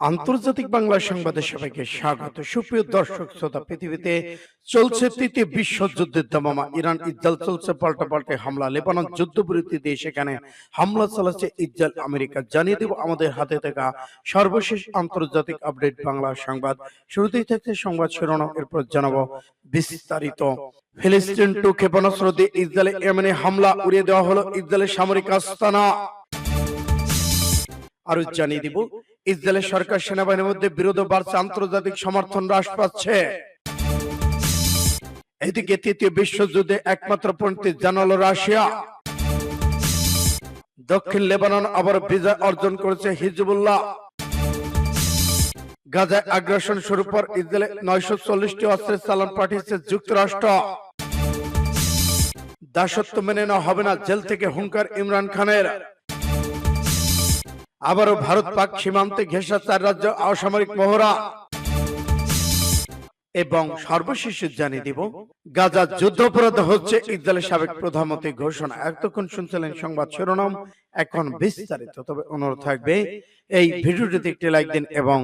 আন্তর্জাতিক বাংলা সংবাদের সবাইকে স্বাগত। সুপ্রিয় দর্শক শ্রোতা পৃথিবীতে চলছে তৃতীয় বিশ্বযুদ্ধের দামামা। ইরান ইসরায়েল চলছে পাল্টা পাল্টে হামলা। লেবানন যুদ্ধ বিরতিতে সেখানে হামলা চালাচ্ছে ইসরায়েল আমেরিকা। জানিয়ে দেব আমাদের হাতে থাকা সর্বশেষ আন্তর্জাতিক আপডেট বাংলা সংবাদ। শুরুতেই থাকছে সংবাদ শিরোনাম। এরপর জানাব বিস্তারিত। ফিলিস্তিন টু ক্ষেপণাস্ত্র দিয়ে ইসরায়েলে ইয়েমেনে হামলা উড়িয়ে দেওয়া হলো ইসরায়েলের সামরিক আস্তানা। আরও জানিয়ে দিব ইসরায়েলের সরকার সেনাবাহিনীর মধ্যে বিরোধ বাড়ছে, আন্তর্জাতিক সমর্থন হ্রাস পাচ্ছে। এদিকে তৃতীয় বিশ্বযুদ্ধে একমাত্র পণ্ডিত জানালো রাশিয়া। দক্ষিণ লেবানন আবার বিজয় অর্জন করেছে হিজবুল্লাহ। গাজায় আগ্রাসন শুরু পর ইসরায়েলে নয়শো চল্লিশটি অস্ত্রের চালান পাঠিয়েছে যুক্তরাষ্ট্র। দাসত্ব মেনে নেওয়া হবে না, জেল থেকে হুঙ্কার ইমরান খানের। আবারও ভারত পাক সীমান্তে ঘেঁষা চার রাজ্য অসামরিক মহড়া। এবং সর্বশেষ জানিয়ে দিব, গাজা যুদ্ধাপরাধ হচ্ছে ইসরায়েলের সাবেক প্রধানমন্ত্রী ঘোষণা। এতক্ষণ শুনছিলেন সংবাদ শিরোনাম, এখন বিস্তারিত। তবে অনুরোধ থাকবে, এই ভিডিওটিতে একটি লাইক দিন এবং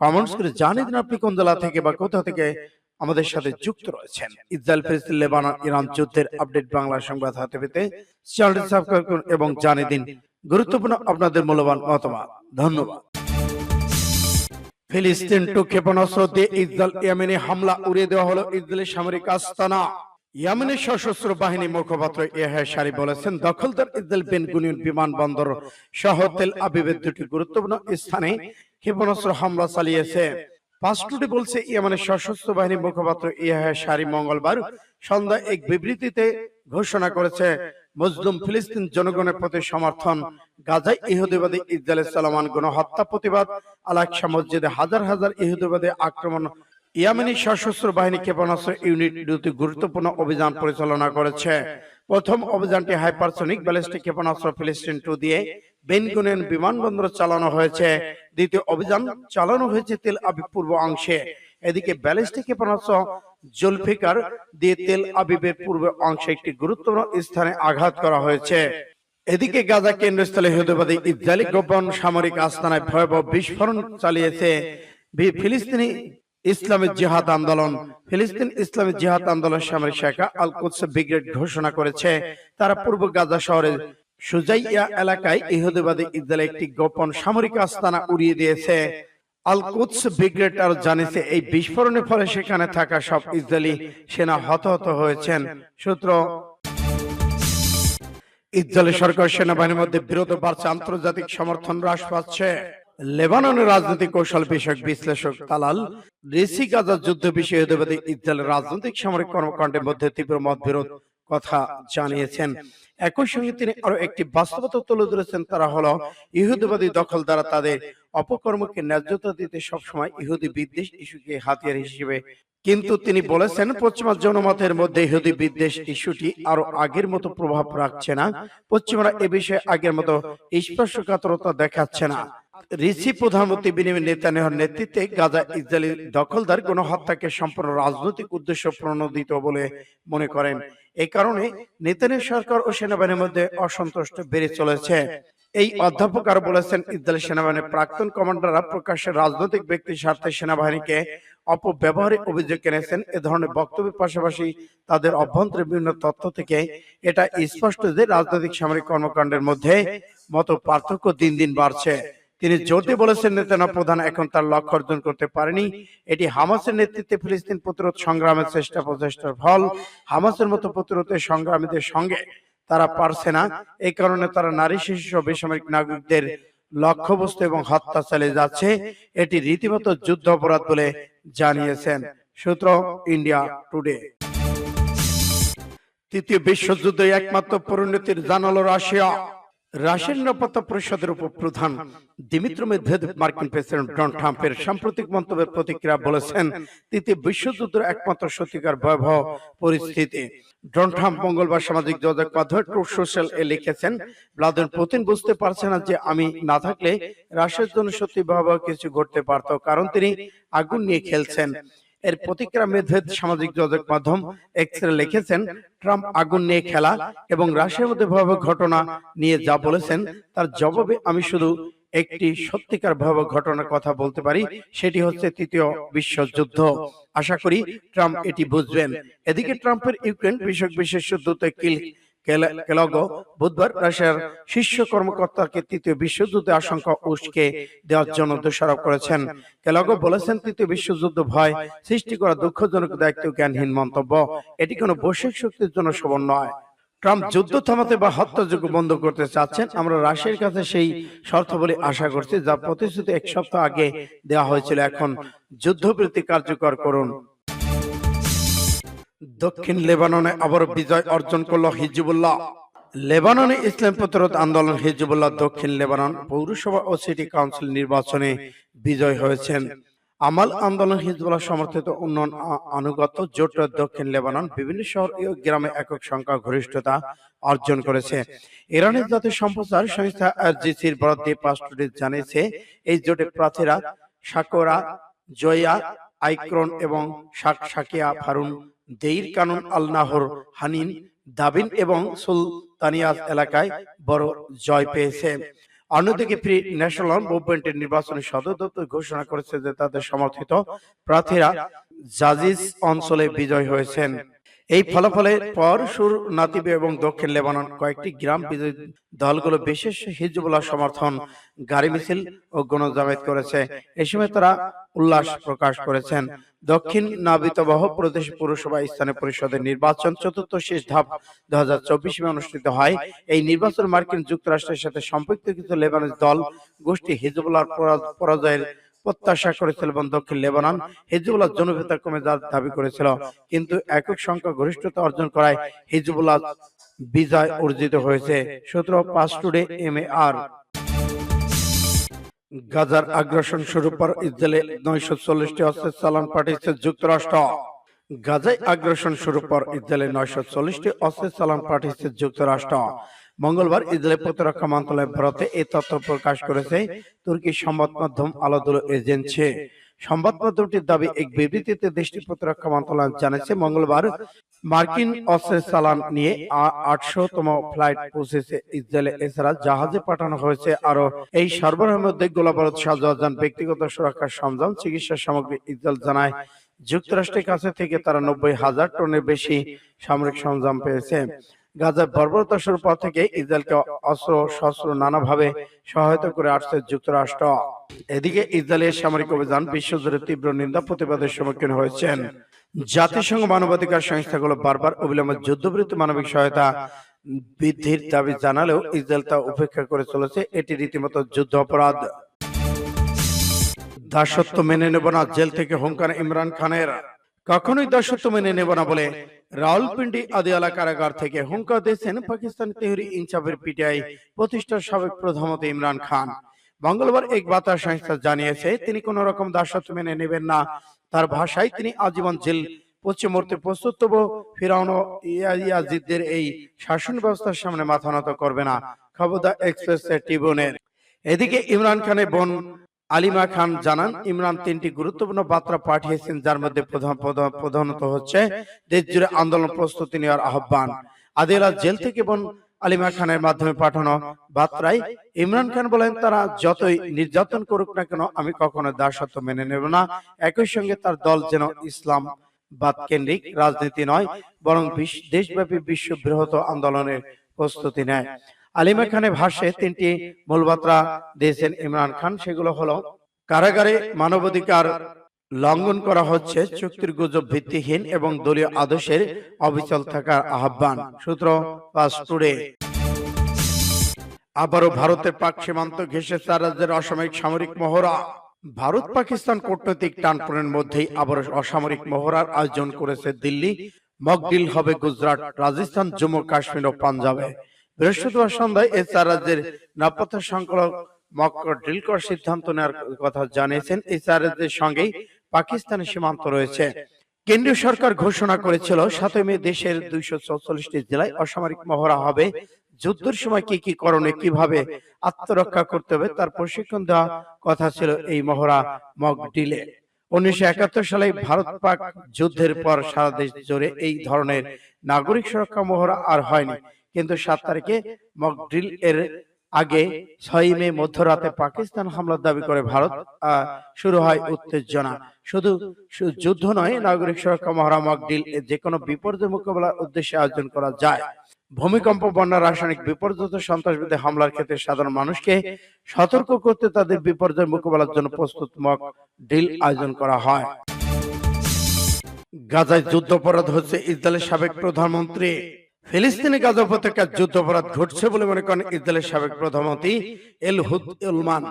কমেন্টস করে জানিয়ে দিন আপনি কোন জেলা থেকে বা কোথা থেকে আমাদের সাথে যুক্ত রয়েছেন। ইসরায়েল, ফিলিস্তিন, লেবানন, ইরান যুদ্ধের আপডেট বাংলা সংবাদ হাতে পেতে চ্যানেলটি সাবস্ক্রাইব করুন এবং জানিয়ে দিন গুরুত্বপূর্ণ আপনাদের মূল্যবান মতামত। ধন্যবাদ। ফিলিস্তিন টু ক্ষেপণাস্ত্র ইসরায়েল ইয়েমেনে হামলা উড়িয়ে দেওয়া হলো ইসরায়েলের সামরিক আস্তানা। ইয়েমেনের সশস্ত্র বাহিনী মুখপাত্র ইহা সারি বলেছেন, দখলদার ইসরায়েল বেন গুনিয়ন বিমানবন্দর সহ তেল আবিবের দুটি গুরুত্বপূর্ণ স্থানে ক্ষেপণাস্ত্র হামলা চালিয়েছে। পাঁচটুটি বলছে ইয়েমেনের সশস্ত্র বাহিনী মুখপাত্র ইহা শারি মঙ্গলবার সন্ধ্যায় এক বিবৃতিতে ঘোষণা করেছে মুসলিম ফিলিস্তিন জনগণের প্রতি সমর্থন, গাজায় ইহুদিবাদী ইসরায়েলের সালামান গণহত্যা প্রতিবাদ আলাকসা মসজিদে হাজার হাজার ইহুদিবাদী আক্রমণ, ইয়ামেনি সশস্ত্র বাহিনী ক্ষেপণাস্ত্র ইউনিট দুটি গুরুত্বপূর্ণ অভিযান পরিচালনা করেছে। প্রথম অভিযানটি হাইপারসনিক ব্যালিস্টিক ক্ষেপণাস্ত্র ফিলিস্তিন টু দিয়ে বেনগুনেন বিমানবন্দর চালানো হয়েছে। দ্বিতীয় অভিযান চালানো হয়েছে তেল আবিব পূর্ব অংশে। এদিকে ব্যালিস্টিক ক্ষেপণাস্ত্র জুলফিকার দিয়ে তেল আবিবের পূর্ব অংশে একটি গুরুত্বপূর্ণ স্থানে আঘাত করা হয়েছে। এদিকে গাজা কেন্দ্রস্থলে হেদুবাদী ইসরায়েলি গোপন সামরিক আস্তানায় ভয়াবহ বিস্ফোরণ চালিয়েছে ফিলিস্তিনি ইসলামী জিহাদ আন্দোলন। ফিলিস্তিন ইসলামী জিহাদ আন্দোলন সামরিক শাখা আল কুদস ব্রিগেড ঘোষণা করেছে। তারা পূর্ব গাজা শহরের সুজাইয়া এলাকায় ইহুদিবাদী ইসরায়েল একটি গোপন সামরিক আস্তানা উড়িয়ে দিয়েছে। আল কুদস ব্রিগেড আরও জানিয়েছে এই বিস্ফোরণের ফলে সেখানে থাকা সব ইসরায়েলি সেনা হতাহত হয়েছেন। সূত্র সরকার সেনাবাহিনীর মধ্যে বাড়ছে, আন্তর্জাতিক সমর্থন হ্রাস পাচ্ছে। লেবাননের রাজনৈতিক কৌশল বিষয়ক বিশ্লেষক তালাল রেসি গাজা যুদ্ধ বিষয়ে হেদুবাদী ইসরায়েলের রাজনৈতিক সামরিক কর্মকাণ্ডের মধ্যে তীব্র মতবিরোধ কথা জানিয়েছেন। একই সঙ্গে তিনি আরও একটি বাস্তবতা তুলে ধরেছেন, তারা হলো ইহুদিবাদী দখল দ্বারা তাদের অপকর্মকে ন্যায্যতা দিতে সবসময় ইহুদি বিদ্বেষ ইস্যুকে হাতিয়ার হিসেবে। কিন্তু তিনি বলেছেন, পশ্চিমা জনমতের মধ্যে ইহুদি বিদ্বেষ ইস্যুটি আরও আগের মতো প্রভাব রাখছে না। পশ্চিমারা এ বিষয়ে আগের মতো স্পর্শকাতরতা দেখাচ্ছে না। রিসি প্রধানমন্ত্রী বিনিময় নেতানিয়াহুর নেতৃত্বে গাজা ইসরায়েলি দখলদার গণহত্যাকে সম্পূর্ণ রাজনৈতিক উদ্দেশ্য প্রণোদিত বলে মনে করেন। এই কারণে নেতানিয়াহু সরকার ও সেনাবাহিনীর মধ্যে অসন্তুষ্ট বেড়ে চলেছে। এই অধ্যাপক আরও বলেছেন ইসরায়েল সেনাবাহিনীর প্রাক্তন কমান্ডাররা প্রকাশ্যে রাজনৈতিক ব্যক্তির স্বার্থে সেনাবাহিনীকে অপব্যবহারে অভিযোগ এনেছেন। এ ধরনের বক্তব্যের পাশাপাশি তাদের অভ্যন্তরীণ বিভিন্ন তথ্য থেকে এটা স্পষ্ট যে রাজনৈতিক সামরিক কর্মকাণ্ডের মধ্যে মত পার্থক্য দিন দিন বাড়ছে। তিনি জোর বলেছেন নেতানা প্রধান এখন তার লক্ষ্য অর্জন করতে পারেনি। এটি হামাসের নেতৃত্বে ফিলিস্তিন প্রতিরোধ সংগ্রামের চেষ্টা প্রচেষ্টার ফল হামাসের মতো প্রতিরোধের সংগ্রামীদের সঙ্গে তারা পারছে না। এই কারণে তারা নারী, শিশু বেসামরিক নাগরিকদের লক্ষ্যবস্তু এবং হত্যা চালিয়ে যাচ্ছে। এটি রীতিমতো যুদ্ধ অপরাধ বলে জানিয়েছেন সূত্র ইন্ডিয়া টুডে। তৃতীয় বিশ্বযুদ্ধে একমাত্র পরিণতির জানালো রাশিয়া। রাশিয়ার নিরাপত্তা পরিষদের উপপ্রধান দিমিত্র মেদভেদেভ মার্কিন প্রেসিডেন্ট ডোনাল্ড ট্রাম্পের সাম্প্রতিক মন্তব্যের প্রতিক্রিয়া বলেছেন তৃতীয় বিশ্বযুদ্ধের একমাত্র সত্যিকার ভয়াবহ পরিস্থিতি। ডোনাল্ড ট্রাম্প মঙ্গলবার সামাজিক যোগাযোগ মাধ্যমে ট্রুথ সোশ্যাল এ লিখেছেন, ভ্লাদিমির পুতিন বুঝতে পারছে না যে আমি না থাকলে রাশিয়ার জন্য সত্যি ভয়াবহ কিছু ঘটতে পারত, কারণ তিনি আগুন নিয়ে খেলছেন। এর প্রতিক্রিয়া মেদভেদ সামাজিক যোগাযোগ মাধ্যম এক্সরে লিখেছেন ট্রাম্প আগুন নিয়ে খেলা এবং রাশিয়ার মধ্যে ভয়াবহ ঘটনা নিয়ে যা বলেছেন তার জবাবে আমি শুধু একটি সত্যিকার ভয়াবহ ঘটনার কথা বলতে পারি সেটি হচ্ছে তৃতীয় বিশ্বযুদ্ধ আশা করি ট্রাম্প এটি বুঝবেন। এদিকে ট্রাম্পের ইউক্রেন বিষয়ক বিশেষ দূত কেল- কেলগো, বুধবার রাশিয়ার শীর্ষ কর্মকর্তাকে তৃতীয় আশঙ্কা উস্কে দেওয়ার জন্য দোষারোপ করেছেন। কেলগো বলেছেন, তৃতীয় বিশ্বযুদ্ধ ভয় সৃষ্টি করা দুঃখজনক দায়িত্ব জ্ঞানহীন মন্তব্য। এটি কোনো বৈশ্বিক শক্তির জন্য শোভন নয়। ট্রাম্প যুদ্ধ থামাতে বা হত্যাযোগ্য বন্ধ করতে চাচ্ছেন, আমরা রাশিয়ার কাছে সেই শর্ত বলে আশা করছি যা প্রতিশ্রুতি এক সপ্তাহ আগে দেওয়া হয়েছিল। এখন যুদ্ধবৃত্তি কার্যকর করুন। দক্ষিণ লেবাননে আবার বিজয় অর্জন করল হিজবুল্লাহ। লেবাননে ইসলাম প্রতিরোধ আন্দোলন, হিজবুল্লাহ দক্ষিণ লেবানন পৌরসভা ও সিটি কাউন্সিল নির্বাচনে বিজয় হয়েছেন। আমাল আন্দোলন, হিজবুল্লাহ সমর্থিত উন্নয়ন আ- আনুগত্য জোট দক্ষিণ লেবানন বিভিন্ন শহর ও গ্রামে একক সংখ্যা গরিষ্ঠতা অর্জন করেছে। ইরানের জাতীয় সম্প্রচার সংস্থা আরজিসির বরাদ্দে পাঁচটি জানিয়েছে, এই জোটের প্রার্থীরা সাকোরা, জয়া, আইক্রন এবং শাক শাকিয়া ফারুন দেইর কানুন আল নাহর হানিন দাবিন এবং সুলতানিয়াস এলাকায় বড় জয় পেয়েছে। অন্যদিকে ফ্রি ন্যাশনাল মুভমেন্টের নির্বাচনী সদর দপ্তর ঘোষণা করেছে যে তাদের সমর্থিত প্রার্থীরা জাজিস অঞ্চলে বিজয় হয়েছেন। এই ফলাফলের পর সুর নাতিবে এবং দক্ষিণ লেবানন কয়েকটি গ্রাম বিজয়ী দলগুলো বিশেষ হিজবুল্লাহ সমর্থন গাড়ি মিছিল ও গণজামেত করেছে। এই সময় তারা উল্লাস প্রকাশ করেছেন। দক্ষিণ নাবিতবহ প্রদেশ পুরসভা স্থানীয় পরিষদের নির্বাচন চতুর্থ শেষ ধাপ দু হাজার চব্বিশ অনুষ্ঠিত হয়। এই নির্বাচন মার্কিন যুক্তরাষ্ট্রের সাথে সম্পৃক্ত কিছু লেবানন দল গোষ্ঠী হিজবুল্লাহর পরাজয়ের প্রত্যাশা করেছিল এবং দক্ষিণ লেবানন। হিজবুল্লাহ জনপ্রিয়তা কমে যাওয়ার দাবি করেছিল। কিন্তু একক সংখ্যা গরিষ্ঠতা অর্জন করায় হিজবুল্লাহ বিজয় অর্জিত হয়েছে। সতেরো পাঁচ টুডে এম এ আর। গাজার আগ্রাসন শুরুর পর ইসরায়েলে নয়শো চল্লিশটি অস্ত্রের চালান পাঠিয়েছে যুক্তরাষ্ট্র। গাজায় আগ্রাসন শুরুর পর ইসরায়েলে নয়শো চল্লিশটি অস্ত্রের চালান পাঠিয়েছে যুক্তরাষ্ট্র। মঙ্গলবার ইসরায়েল প্রতিরক্ষা মন্ত্রণালয় ভারতে এই তথ্য প্রকাশ করেছে। তুর্কি সংবাদ মাধ্যম আলাদুল এজেন্সি। সংবাদ মাধ্যমটির দাবি এক বিবৃতিতে দেশটির প্রতিরক্ষা মন্ত্রণালয় জানিয়েছে মঙ্গলবার মার্কিন অস্ত্রের চালান নিয়ে আটশো তম ফ্লাইট পৌঁছেছে ইসরায়েলে। এছাড়া জাহাজে পাঠানো হয়েছে আরও এই সরবরাহের মধ্যে গোলাবারুদ সাজওয়াজান ব্যক্তিগত সুরক্ষার সরঞ্জাম চিকিৎসা সামগ্রী ইসরায়েল জানায় যুক্তরাষ্ট্রের কাছে থেকে তারা নব্বই হাজার টনের বেশি সামরিক সরঞ্জাম পেয়েছে। গাজার বর্বরতা শুরুর পর থেকে ইসরায়েলকে অস্ত্র শস্ত্র নানাভাবে সহায়তা করে আসছে যুক্তরাষ্ট্র। এদিকে ইসরায়েলের সামরিক অভিযান বিশ্বজুড়ে তীব্র নিন্দা প্রতিবাদের সম্মুখীন হয়েছেন। জাতিসংঘ মানবাধিকার সংস্থাগুলো বারবার অবিলম্বে যুদ্ধবিরতি মানবিক সহায়তা বৃদ্ধির দাবি জানালেও ইসরায়েল তা উপেক্ষা করে চলেছে। এটি রীতিমতো যুদ্ধ অপরাধ। দাসত্ব মেনে নেব না, জেল থেকে হুঙ্কার ইমরান খানের। কখনোই দাসত্ব মেনে নেব না বলে রাওয়ালপিন্ডি আদিয়ালা কারাগার থেকে হুঙ্কার দিয়েছেন পাকিস্তান তেহরি ইনসাফের পিটিআই প্রতিষ্ঠার সাবেক প্রধানমন্ত্রী ইমরান খান। মঙ্গলবার এক বার্তা সংস্থা জানিয়েছে তিনি কোন রকম দাসত্ব মেনে নেবেন না। তার ভাষায় তিনি আজীবন জেল পশ্চিম মূর্তি প্রস্তুত তবু ফিরাউন ইয়াজিদদের এই শাসন ব্যবস্থার সামনে মাথা নত করবে না। খবরদা এক্সপ্রেস ট্রিবিউনের এদিকে ইমরান খানের বোন আলিমা খান জানান, ইমরান তিনটি গুরুত্বপূর্ণ বার্তা পাঠিয়েছেন, যার মধ্যে প্রধান প্রধান- প্রধানত হচ্ছে দেশ জুড়ে আন্দোলন প্রস্তুতি নেওয়ার আহ্বান। আদিলা জেল থেকে বোন আলিমা খানের মাধ্যমে পাঠানো বার্তায় ইমরান খান বলেন, তারা যতই নির্যাতন করুক না কেন, আমি কখনো দাসত্ব মেনে নেব না। একই সঙ্গে তার দল যেন ইসলাম বাদ কেন্দ্রিক রাজনীতি নয়, বরং দেশব্যাপী বিশ্ব বৃহৎ আন্দোলনের প্রস্তুতি নেয়। আলিমা খানের ভাষ্যে তিনটি মূল বার্তা দিয়েছেন ইমরান খান। সেগুলো হলো কারাগারে মানবাধিকার লঙ্ঘন করা হচ্ছে চুক্তির গুজব ভিত্তিহীন এবং দলীয় আদর্শের অবিচল থাকার আহ্বান। সূত্র পাস টুডে আবারও ভারতের পাক সীমান্ত ঘেঁষে চার রাজ্যের অসামরিক সামরিক মহড়া। ভারত পাকিস্তান কূটনৈতিক টানপোড়ের মধ্যেই আবার অসামরিক মহড়ার আয়োজন করেছে দিল্লি। মকডিল হবে গুজরাট রাজস্থান জম্মু কাশ্মীর ও পাঞ্জাবে। বৃহস্পতিবার সন্ধ্যায় এই চার রাজ্যের নিরাপত্তা সংকলক মক্ক ড্রিল করার সিদ্ধান্ত নেওয়ার কথা জানিয়েছেন। এই চার রাজ্যের সঙ্গেই পাকিস্তানের সীমান্ত রয়েছে। কেন্দ্রীয় সরকার ঘোষণা করেছিল, সাতই মে দেশের দুইশো চৌচল্লিশটি জেলায় অসামরিক মহড়া হবে। যুদ্ধের সময় কি কি করণে, কীভাবে আত্মরক্ষা করতে হবে, তার প্রশিক্ষণ দেওয়া কথা ছিল এই মহড়া মক ডিলে উনিশশো একাত্তর সালে ভারত পাক যুদ্ধের পর সারা দেশ জুড়ে এই ধরনের নাগরিক সুরক্ষা মহড়া আর হয়নি। কিন্তু সাত তারিখে মক ড্রিল এর আগে ছয় মে মধ্যরাতে পাকিস্তান হামলার দাবি করে ভারত শুরু হয় উত্তেজনা। শুধু যুদ্ধ নয় নাগরিক সুরক্ষা মহারামক ডিল এ যে কোনো বিপর্যয় মোকাবেলার উদ্দেশ্যে আয়োজন করা যায়। ভূমিকম্প বন্যা রাসায়নিক বিপর্যয় সন্ত্রাসবাদী হামলার ক্ষেত্রে সাধারণ মানুষকে সতর্ক করতে তাদের বিপর্যয় মোকাবেলার জন্য প্রস্তুত মক ডিল আয়োজন করা হয়। গাজায় যুদ্ধাপরাধ হচ্ছে ইসরায়েলের সাবেক প্রধানমন্ত্রী ফিলিস্তিনি গাজা উপত্যকার যুদ্ধাপরাধ ঘটছে বলে মনে করেন ইসরায়েলের সাবেক প্রধানমন্ত্রী এল উলমান।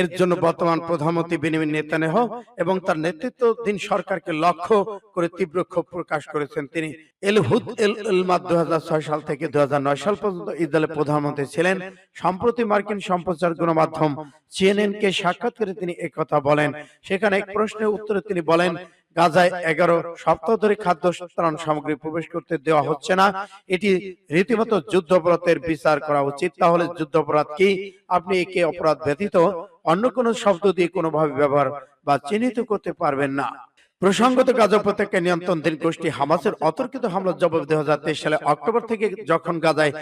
এর জন্য বর্তমান প্রধানমন্ত্রী বেনিমিন নেতানেহ এবং তার নেতৃত্বাধীন সরকারকে লক্ষ্য করে তীব্র ক্ষোভ প্রকাশ করেছেন তিনি। এল হুদ এল উলমাদ দু সাল থেকে দু হাজার নয় সাল পর্যন্ত ইসরায়েলের প্রধানমন্ত্রী ছিলেন। সম্প্রতি মার্কিন সম্প্রচার গণমাধ্যম সিএনএন কে সাক্ষাৎ করে তিনি একথা বলেন। সেখানে এক প্রশ্নের উত্তরে তিনি বলেন গাজায় এগারো সপ্তাহ ধরে খাদ্য ত্রাণ সামগ্রী প্রবেশ করতে দেওয়া হচ্ছে না। এটি রীতিমতো যুদ্ধ অপরাধের বিচার করা উচিত। তাহলে যুদ্ধ অপরাধ কি? আপনি একে অপরাধ ব্যতীত অন্য কোনো শব্দ দিয়ে কোনোভাবে ব্যবহার বা চিহ্নিত করতে পারবেন না। প্রসঙ্গত গাজা উপত্যকা নিয়ন্ত্রণধীন গোষ্ঠী হামাসের অতর্কিত হামলার জবাব দুই হাজার তেইশ সালে অক্টোবর থেকে যখন গাজায়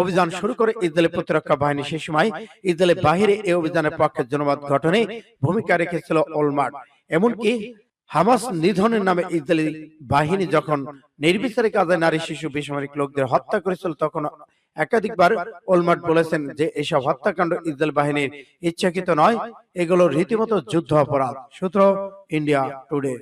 অভিযান শুরু করে ইসরায়েলের প্রতিরক্ষা বাহিনী সে সময় ইসরায়েলের বাহিরে এই অভিযানের পক্ষে জনমত গঠনে ভূমিকা রেখেছিল ওলমার্ট এমনকি হামাস নিধনের নামে ইসরায়েলি বাহিনী যখন নির্বিচারে কাজে নারী শিশু বেসামরিক লোকদের হত্যা করেছিল তখন একাধিকবার ওলমার্ট বলেছেন যে এসব হত্যাকাণ্ড ইসরায়েল বাহিনীর ইচ্ছাকৃত নয়। এগুলো রীতিমতো যুদ্ধ অপরাধ। সূত্র ইন্ডিয়া টুডে।